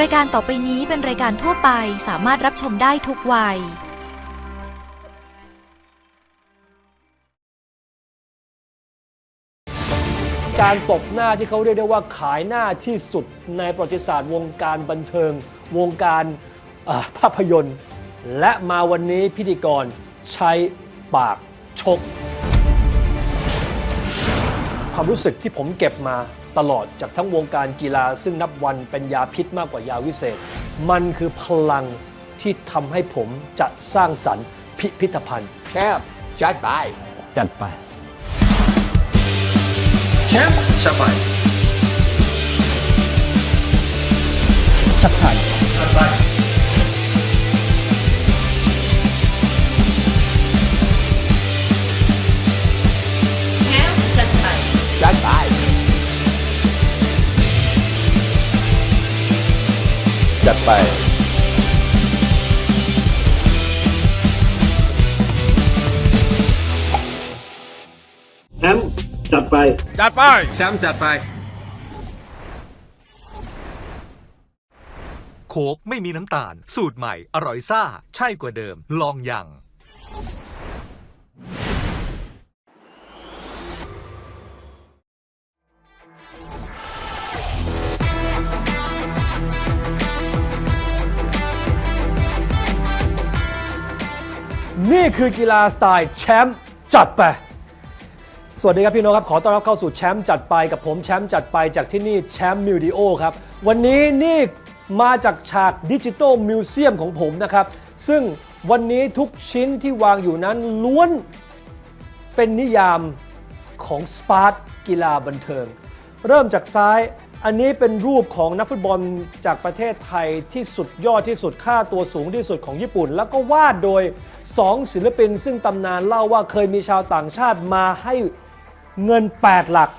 รายการต่อไปนี้เป็นรายการทั่วไปสามารถรับชมได้ทุกวัย การตบหน้าที่เขาเรียกได้ว่าขายหน้าที่สุดในประวัติศาสตร์วงการบันเทิง วงการอ่าภาพยนตร์ และมาวันนี้พิธีกรใช้ปากชก ความรู้สึกที่ผมเก็บมา ตลอดจากทั้งวงการกีฬาซึ่งนับวันเป็นยาพิษมากกว่ายาวิเศษ มันคือพลังที่ทำให้ผมจะสร้างสรรค์พิพิธภัณฑ์แคบจัดไป จัดไป แชมป์สบายชับไท ไป แชมป์จัดไป จัดไป แชมป์จัดไป โค้กไม่มีน้ำตาล สูตรใหม่ อร่อยซ่า ใช่กว่าเดิม ลองยัง คือกีฬาสไตล์แชมป์จัดไป สวัสดีครับพี่น้องครับ ขอต้อนรับเข้าสู่แชมป์จัดไปกับผมแชมป์จัดไปจากที่นี่แชมป์มิวดิโอครับ วันนี้นี่มาจากฉากดิจิ t a ลมิวเซียมของผมนะครับ ซึ่งวันนี้ทุกชิ้นที่วางอยู่นั้นล้วนเป็นนิยามของสปาร์ตกีฬาบันเทิง เริ่มจากซ้ายอันนี้เป็นรูปของนักฟุตบอลจากประเทศไทยที่สุดยอดที่สุดค่าตัวสูงที่สุดของญี่ปุ่น แล้วก็วาดโดย 2 ศิลปิน ซึ่งตำนานเล่าว่าเคยมีชาวต่างชาติมาให้เงิน 8 หลัก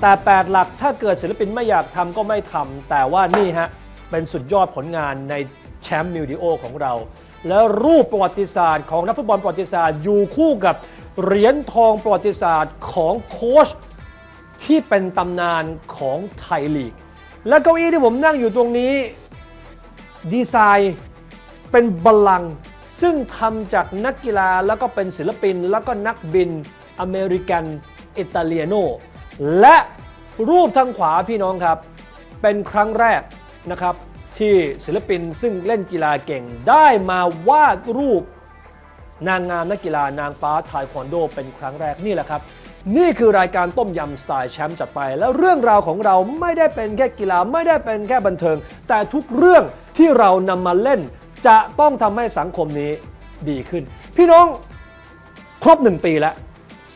แต่ 8 หลักถ้าเกิดศิลปินไม่อยากทำก็ไม่ทำแต่ว่านี่ฮะ เป็นสุดยอดผลงานในแชมป์มิวดิโอของเรา แล้วรูปประวัติศาสตร์ของนักฟุตบอลประวัติศาสตร์อยู่คู่กับเหรียญทองประวัติศาสตร์ของโค้ชที่เป็นตำนานของไทยลีก และเก้าอี้ที่ผมนั่งอยู่ตรงนี้ ดีไซน์เป็นบลัง ซึ่งทำจากนักกีฬาแล้วก็เป็นศิลปิน แล้วก็นักบินอเมริกันอิตาเลียโน และรูปทางขวาพี่น้องครับ เป็นครั้งแรกนะครับ ที่ศิลปินซึ่งเล่นกีฬาเก่งได้มาวาดรูป นางงามนักกีฬานางฟ้าไทควันโด เป็นครั้งแรกนี่แหละครับ นี่คือรายการต้มยำสไตล์แชมป์จัดไป แล้วเรื่องราวของเราไม่ได้เป็นแค่กีฬาไม่ได้เป็นแค่บันเทิง แต่ทุกเรื่องที่เรานำมาเล่น จะต้องทำให้สังคมนี้ดีขึ้น พี่น้องครบหนึ่งปีแล้ว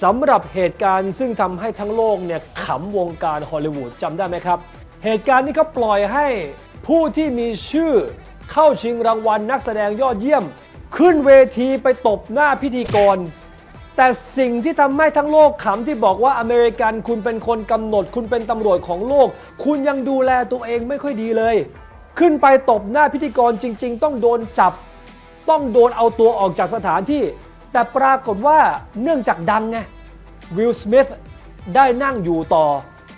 สำหรับเหตุการณ์ซึ่งทำให้ทั้งโลกเนี่ยขำวงการฮอลลีวูดจำได้ไหมครับ เหตุการณ์นี้เขาปล่อยให้ผู้ที่มีชื่อเข้าชิงรางวัลนักแสดงยอดเยี่ยม ขึ้นเวทีไปตบหน้าพิธีกร แต่สิ่งที่ทำให้ทั้งโลกขำที่บอกว่าอเมริกันคุณเป็นคนกำหนด คุณเป็นตำรวจของโลก คุณยังดูแลตัวเองไม่ค่อยดีเลย ขึ้นไปตบหน้าพิธีกรจริง ๆ ต้องโดนจับ ต้องโดนเอาตัวออกจากสถานที่ แต่ปรากฏว่าเนื่องจากดังไงวิลสมิธได้นั่งอยู่ต่อ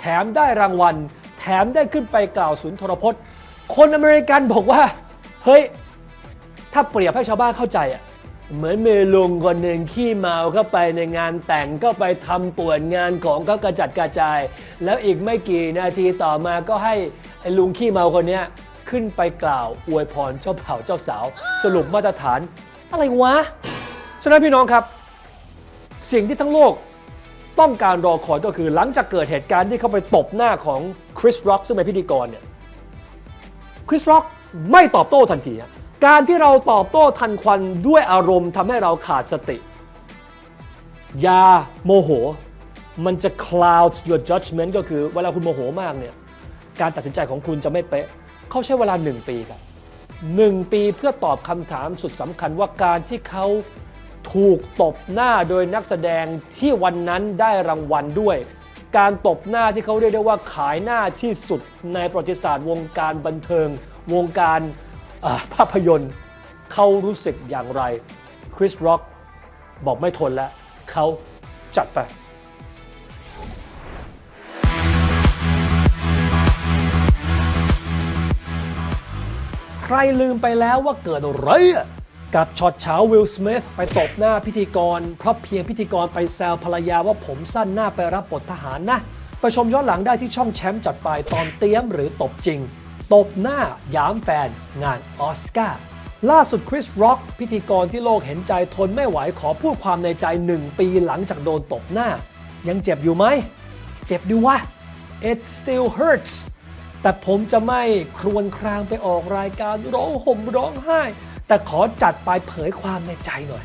แถมได้รางวัล แถมได้ขึ้นไปกล่าวสุนทรพจน์ คนอเมริกันบอกว่า เฮ้ย ถ้าเปรียบให้ชาวบ้านเข้าใจอะเหมือนมีลุงคนหนึ่งขี้เมาเข้าไปในงานแต่งก็ไปทำป่วนงานของเขากระจัดกระจาย แล้วอีกไม่กี่นาทีต่อมาก็ให้ไอ้ลุงขี้เมาคนเนี้ย ขึ้นไปกล่าวอวยพรเจ้าบ่าวเจ้าสาว สรุปมาตรฐานอะไรวะ ฉะนั้นพี่น้องครับ สิ่งที่ทั้งโลกต้องการรอคอยก็คือหลังจากเกิดเหตุการณ์ที่เขาไปตบหน้าของคริสร็อกซึ่งเป็นพิธีกรเนี่ยคริสร็อกไม่ตอบโต้ทันที การที่เราตอบโต้ทันควันด้วยอารมณ์ทำให้เราขาดสติอยาโมโห มันจะ cloud your judgment ก็คือเวลาคุณโมโหมากเนี่ย การตัดสินใจของคุณจะไม่เป๊ะ เขาใช้เวลา 1 ปีครับ1ปีเพื่อตอบคำถามสุดสำคัญว่าการที่เขาถูกตบหน้าโดยนักแสดงที่วันนั้นได้รางวัลด้วย การตบหน้าที่เขาเรียกได้ว่าขายหน้าที่สุดในประวัติศาสตร์วงการบันเทิง วงการาภาพยนตร์ เขารู้สึกอย่างไรคริสร็อกบอกไม่ทนแล้วเขาจัดไป รลืมไปแล้วว่าเกิดอะไรกับช็อตเช้าวิลสมิธไปตบหน้าพิธีกร เพราะเพียงพิธีกรไปแซวภรรยาว่าผมสั้นหน้าไปรับบททหารนะไปชมย้อนหลังได้ที่ช่องแชมป์จัดไปตอนเตี้ยมหรือตบจริง ตบหน้ายามแฟนงานออสการ์ล่าสุดคริสร็อกพิธีกรที่โลกเห็นใจทนไม่ไหวขอพูดความในใจหนึ่งปีหลังจากโดนตบหน้า ยังเจ็บอยู่ไหม เจ็บดีวะ it still hurts แต่ผมจะไม่ครวญครางไปออกรายการร้องห่มร้องไห้ แต่ขอจัดไปเผยความในใจหน่อย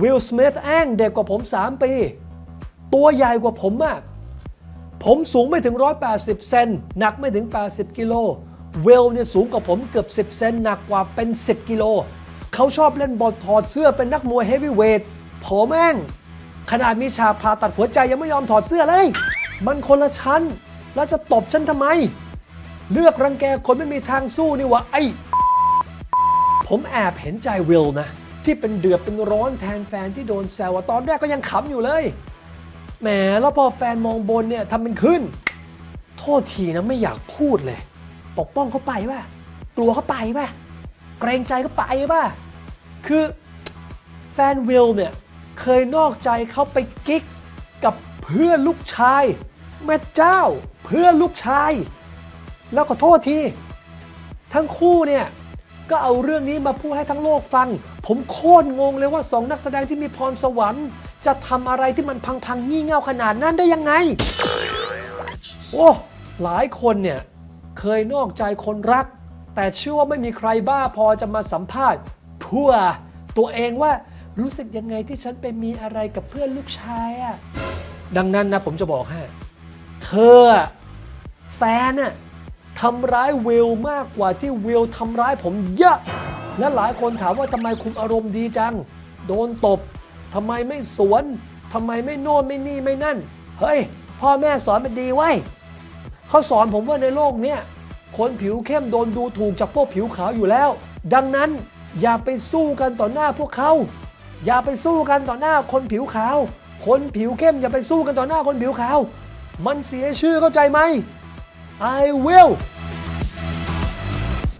วิลสมิธแองเด็กกว่าผม 3 ปี ตัวใหญ่กว่าผมมาก ผมสูงไม่ถึง 180 เซนหนักไม่ถึง 80 กิโลเวลเนี่ยสูงกว่าผมเกือบ 10 เซนหนักกว่าเป็น 10 กิโลเขาชอบเล่นบอลถอดเสื้อเป็นนักมวยเฮฟวีเวทผมแม่งขนาดมีฉากผ่าตัดหัวใจยังไม่ยอมถอดเสื้อเลย มันคนละชั้น แล้วจะตบฉันทำไม เลือกรังแกคนไม่มีทางสู้นี่วะไอ้ผมแอบเห็นใจวิลนะ ที่เป็นเดือดเป็นร้อนแทนแฟนที่โดนแซวตอนแรกก็ยังขำอยู่เลยแหมแล้วพอแฟนมองบนเนี่ยทำเป็นขึ้น โทษทีนะไม่อยากพูดเลย ปกป้องเขาไปป่ะกลัวเขาไปป่ะเกรงใจเขาไปป่ะคือแฟนวิลเนี่ยเคยนอกใจเขาไปกิ๊กกับเพื่อนลูกชาย แม่เจ้า เพื่อนลูกชาย แล้วก็โทษที ทั้งคู่เนี่ย ก็เอาเรื่องนี้มาพูดให้ทั้งโลกฟัง ผมโคตรงงเลยว่าสองนักแสดงที่มีพรสวรรค์ จะทำอะไรที่มันพังๆงี่เง่าขนาดนั้นได้ยังไง โอ้ หลายคนเนี่ย เคยนอกใจคนรัก แต่เชื่อว่าไม่มีใครบ้าพอจะมาสัมภาษณ์ทั่วตัวเองว่ารู้สึกยังไงที่ฉันไปมีอะไรกับเพื่อนลูกชายอะดังนั้นนะผมจะบอกให้เธอแฟนน่ะ ทำร้ายวิลมากกว่าที่วิลทำร้ายผมเยอะ และหลายคนถามว่าทำไมคุณอารมณ์ดีจัง โดนตบทำไมไม่สวนทำไมไม่โน่นไม่นี่ไม่นั่น เฮ้ย พ่อแม่สอนมันดีไว้เขาสอนผมว่าในโลกเนี้ยคนผิวเข้มโดนดูถูกจากพวกผิวขาวอยู่แล้ว ดังนั้นอย่าไปสู้กันต่อหน้าพวกเขา อย่าไปสู้กันต่อหน้าคนผิวขาว คนผิวเข้มอย่าไปสู้กันต่อหน้าคนผิวขาว มันเสียชื่อเข้าใจไหม I will